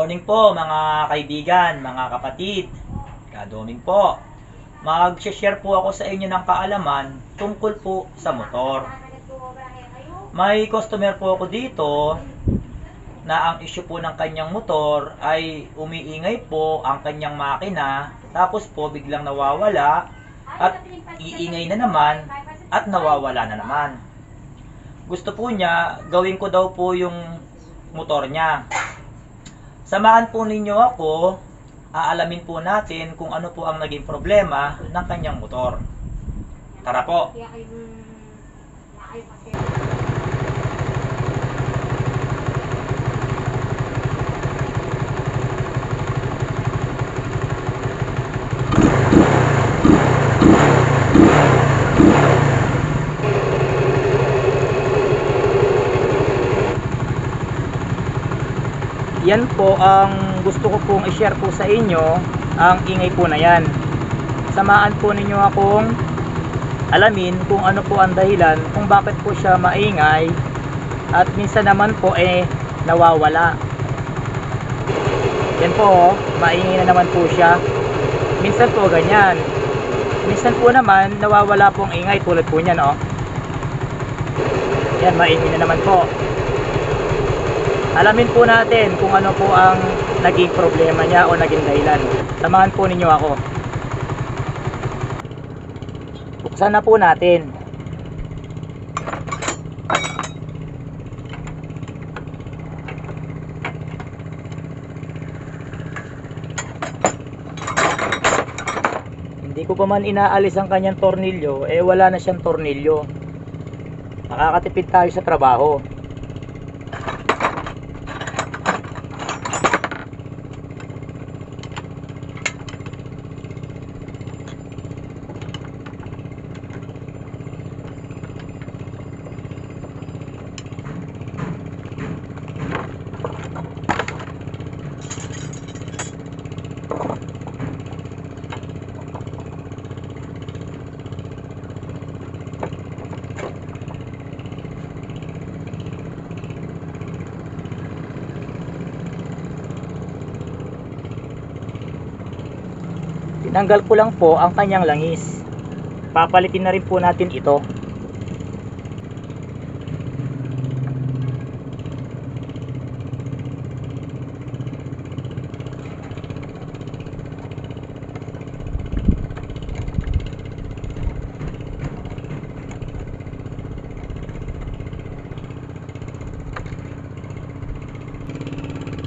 morning po mga kaibigan, mga kapatid. Morning po. Mag-share po ako sa inyo ng kaalaman tungkol po sa motor. May customer po ako dito na ang issue po ng kanyang motor ay umiingay po ang kanyang makina tapos po biglang nawawala at iingay na naman at nawawala na naman. Gusto po niya gawin ko daw po yung motor niya. Samahan po ninyo ako, aalamin po natin kung ano po ang naging problema ng kanyang motor. Tara po. Yan po ang gusto ko pong i-share po sa inyo, ang ingay po na yan. Samahan po ninyo akong alamin kung ano po ang dahilan kung bakit po siya maingay at minsan naman po eh nawawala. Yan po, oh, maingay na naman po siya. Minsan po ganyan. Minsan po naman nawawala pong ingay tulad po niyan oh. Yan, maingay na naman po. Alamin po natin kung ano po ang naging problema niya o naging dahilan. Samahan po ninyo ako. Buksan na po natin. Hindi ko pa man inaalis ang kanyang tornilyo, eh wala na siyang tornilyo. Makakatipid tayo sa trabaho. Tinanggal ko lang po ang kanyang langis. Papalitin na rin po natin ito.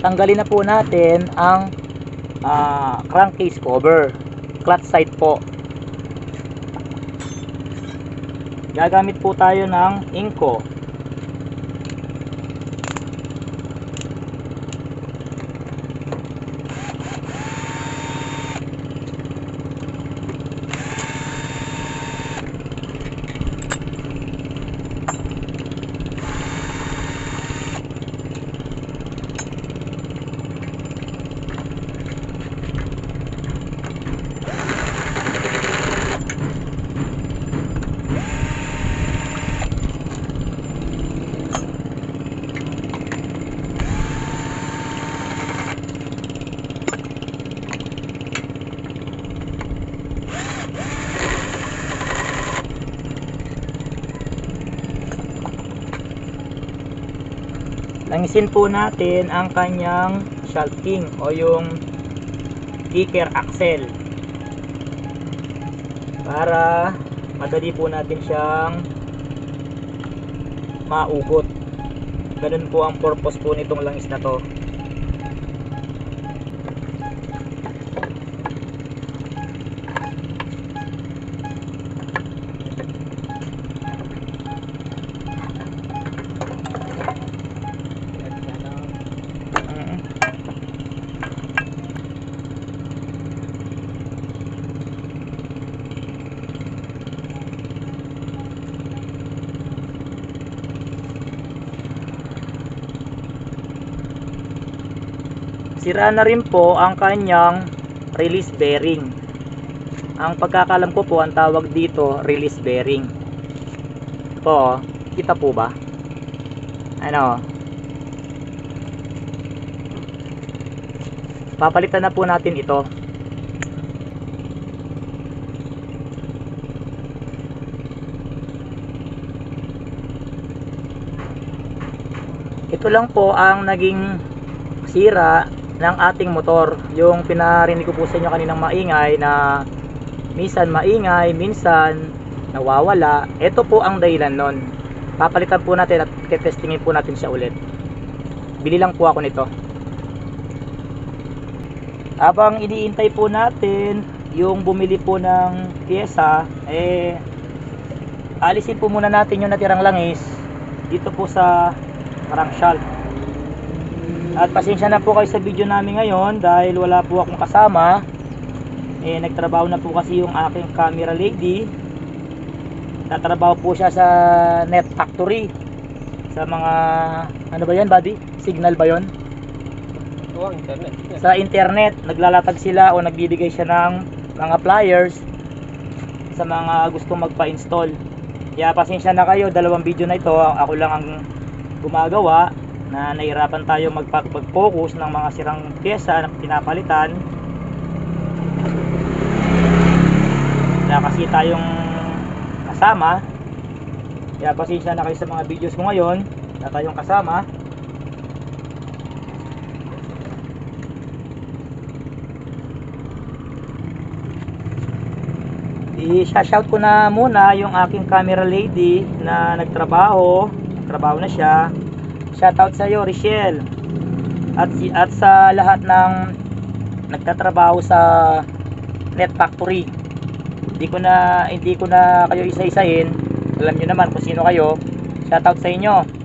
Tanggalin na po natin ang ah, crankcase cover clutch side po. Gagamit po tayo ng inko langisin po natin ang kanyang shunting o yung kicker axle para madali po natin siyang maugot. Ganun po ang purpose po nitong langis na to Sira na rin po ang kanyang release bearing. Ang pagkakalam ko po ang tawag dito release bearing. Oh. kita po ba? Ano? papalitan na po natin ito. Ito lang po ang naging sira ng ating motor. Yung pinarinig ko po sa inyo kaninang maingay na minsan maingay, minsan nawawala. Ito po ang dahilan nun. Papalitan po natin at testingin po natin siya ulit. Bili lang po ako nito. Habang iniintay po natin yung bumili po ng pyesa, eh alisin po muna natin yung natirang langis dito po sa crankshaft. At pasensya na po kayo sa video namin ngayon dahil wala po akong kasama. Eh nagtrabaho na po kasi yung aking camera lady. Tatrabaho po siya sa Net Factory. Sa mga ano ba 'yan, buddy? Signal ba 'yon? Ang internet. Sa internet, naglalatag sila o nagbibigay siya ng mga flyers sa mga gusto magpa-install. Kaya pasensya na kayo, dalawang video na ito, ako lang ang gumagawa na nahirapan tayo mag-focus ng mga sirang pyesa na pinapalitan. Wala kasi tayong kasama. Kaya pasensya na kayo sa mga videos ko ngayon na tayong kasama. I-shout ko na muna yung aking camera lady na nagtrabaho. Nagtrabaho na siya. Shoutout sa iyo, Richelle. At, at sa lahat ng nagtatrabaho sa Net Factory. Hindi ko na hindi ko na kayo isa-isahin. Alam niyo naman kung sino kayo. Shoutout sa inyo.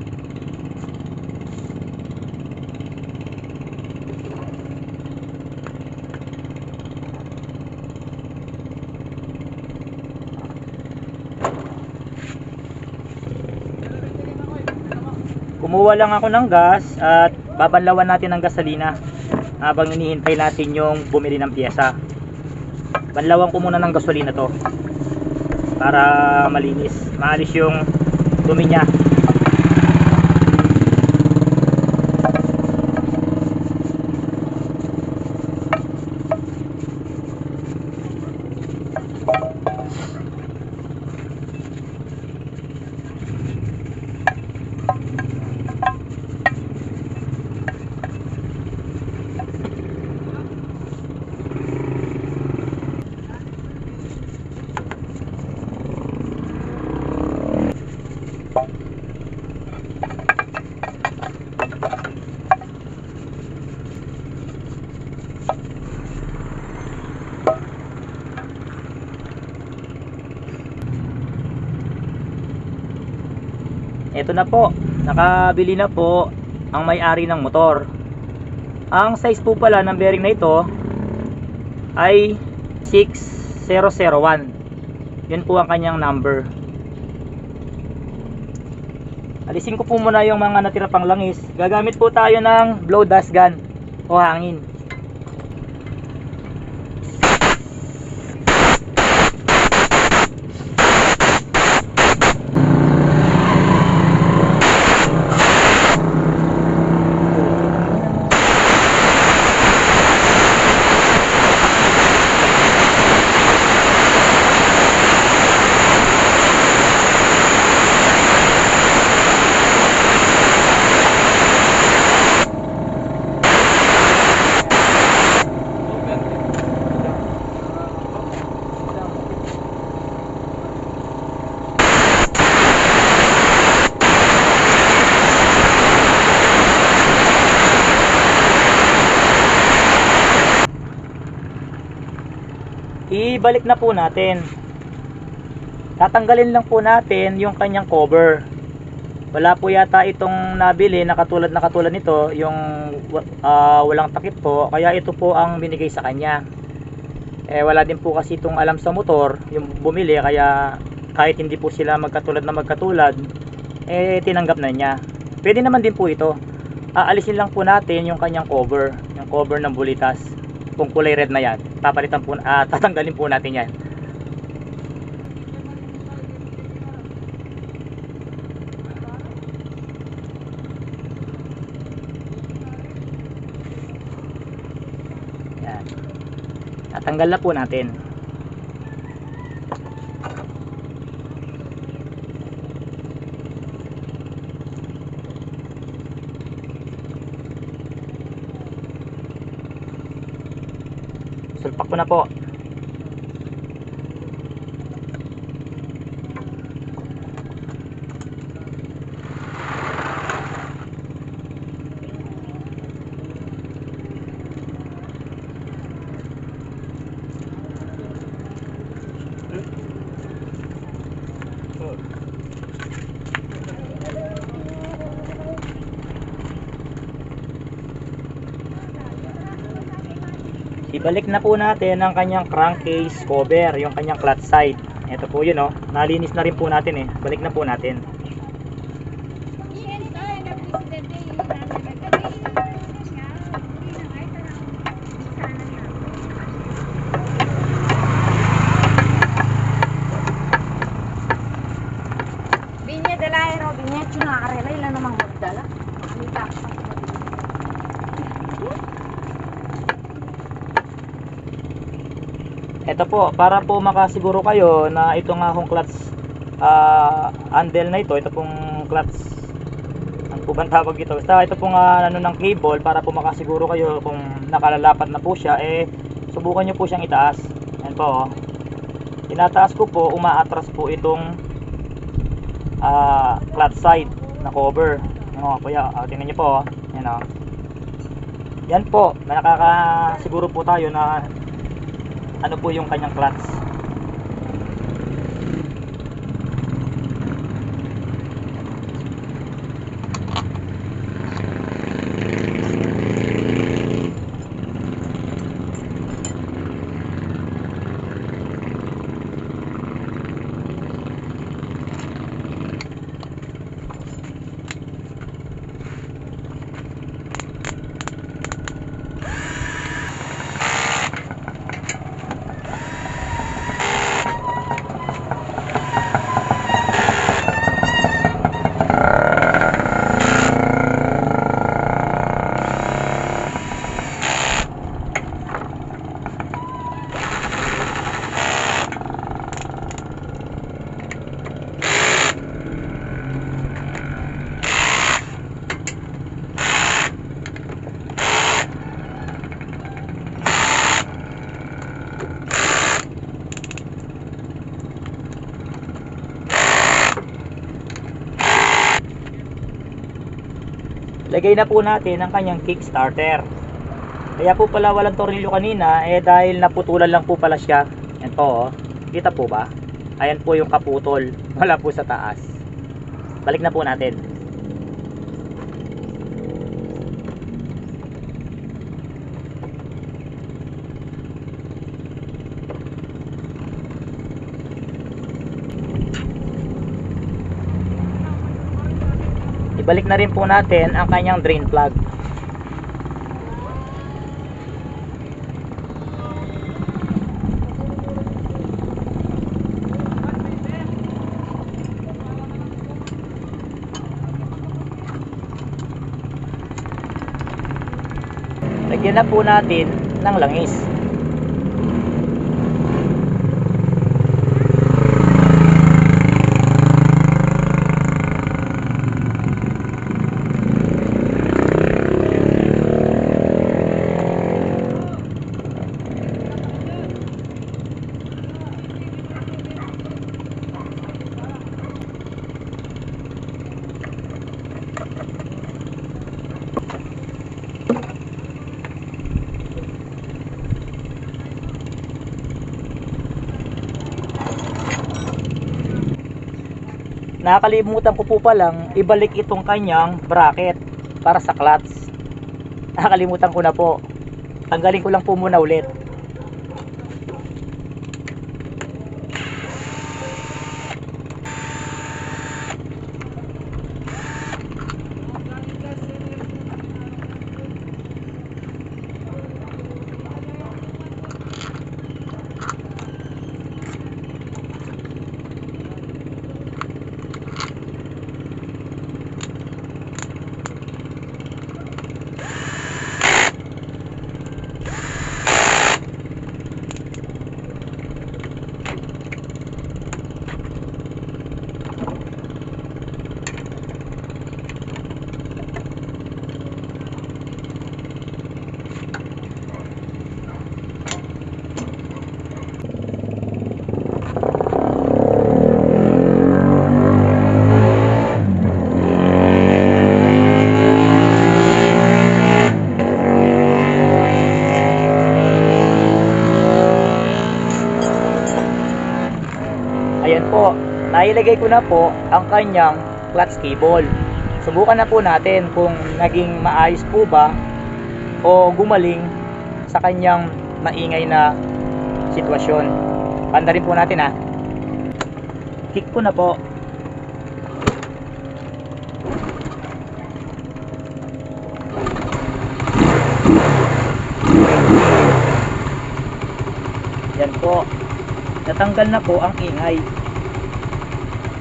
Kumuha lang ako ng gas at babanlawan natin ng gasolina habang hinihintay natin yung bumili ng pyesa. Banlawan ko muna ng gasolina to para malinis, maalis yung dumi niya. Ito na po, nakabili na po ang may-ari ng motor. Ang size po pala ng bearing na ito ay 6001. Yun po ang kanyang number. Alisin ko po muna yung mga natira pang langis. Gagamit po tayo ng blow dust gun o hangin. Ibalik na po natin. Tatanggalin lang po natin yung kanyang cover. Wala po yata itong nabili na katulad na katulad nito yung ah, walang takip po. Kaya ito po ang binigay sa kanya. Eh wala din po kasi itong alam sa motor yung bumili. Kaya kahit hindi po sila magkatulad na magkatulad eh tinanggap na niya. Pwede naman din po ito. Aalisin lang po natin yung kanyang cover yung cover ng bulitas kung kulay red na yan papalitan po ah, tatanggalin po natin yan Tanggal na po natin. Sulpak ko na po. Ibalik na po natin ang kanyang crankcase cover, yung kanyang clutch side. Ito po yun oh. Nalinis na rin po natin eh. Balik na po natin. Ito po, para po makasiguro kayo na ito nga akong clutch ah handle na ito, ito pong clutch ano po bang tawag ito? Basta ito pong ah, ano ng cable para po makasiguro kayo kung nakalalapat na po siya eh subukan nyo po siyang itaas. Yan po. oh. Tinataas ko po, umaatras po itong ah clutch side na cover. Ano po ya, ah, tingnan niyo po. oh. Yan oh. Yan po, nakakasiguro po tayo na ano po yung kanyang clutch. Lagay na po natin ang kanyang kickstarter. Kaya po pala walang tornilyo kanina eh dahil naputulan lang po pala siya. Yan po oh. Kita po ba? Ayan po yung kaputol. Wala po sa taas. Balik na po natin. Ibalik na rin po natin ang kanyang drain plug. Lagyan na po natin ng langis. Nakakalimutan ko po palang ibalik itong kanyang bracket para sa clutch. Nakakalimutan ko na po. Tanggalin ko lang po muna ulit. Nailagay ko na po ang kanyang clutch cable. Subukan na po natin kung naging maayos po ba o gumaling sa kanyang maingay na sitwasyon. Panda rin po natin ha. Kick ko na po. Yan po. Natanggal na po ang ingay.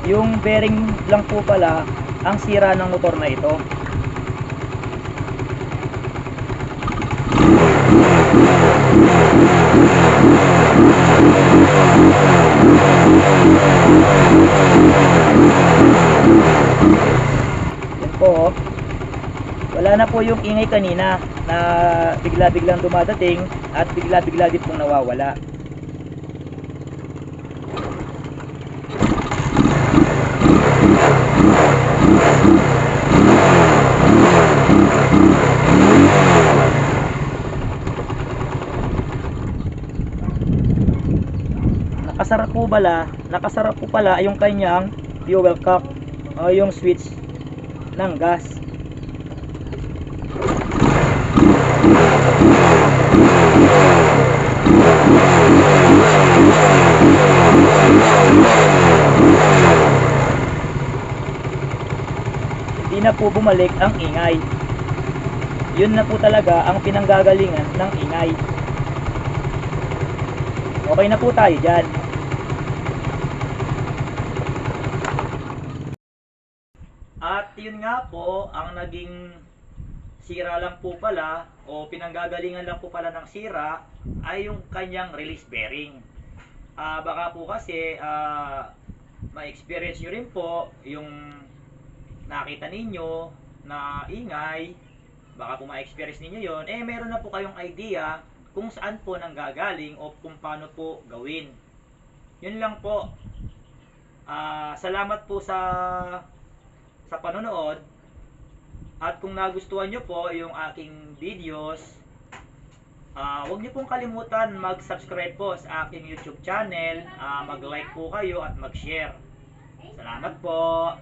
Yung bearing lang po pala ang sira ng motor na ito. Po. oh. Wala na po yung ingay kanina na bigla-biglang dumadating at bigla-bigla din pong nawawala. Nakasara po bala, nakasara po pala yung kanyang fuel cap o yung switch ng gas. Hindi na po bumalik ang ingay. Yun na po talaga ang pinanggagalingan ng ingay. Okay na po tayo dyan. At yun nga po, ang naging sira lang po pala o pinanggagalingan lang po pala ng sira ay yung kanyang release bearing. Ah baka po kasi ah ma-experience nyo rin po yung nakita ninyo na ingay, baka po ma-experience ninyo yon eh meron na po kayong idea kung saan po nanggagaling o kung paano po gawin. Yun lang po. Ah salamat po sa sa panonood. At kung nagustuhan nyo po yung aking videos, uh, huwag nyo pong kalimutan mag-subscribe po sa aking YouTube channel, uh, mag-like po kayo at mag-share. Salamat po!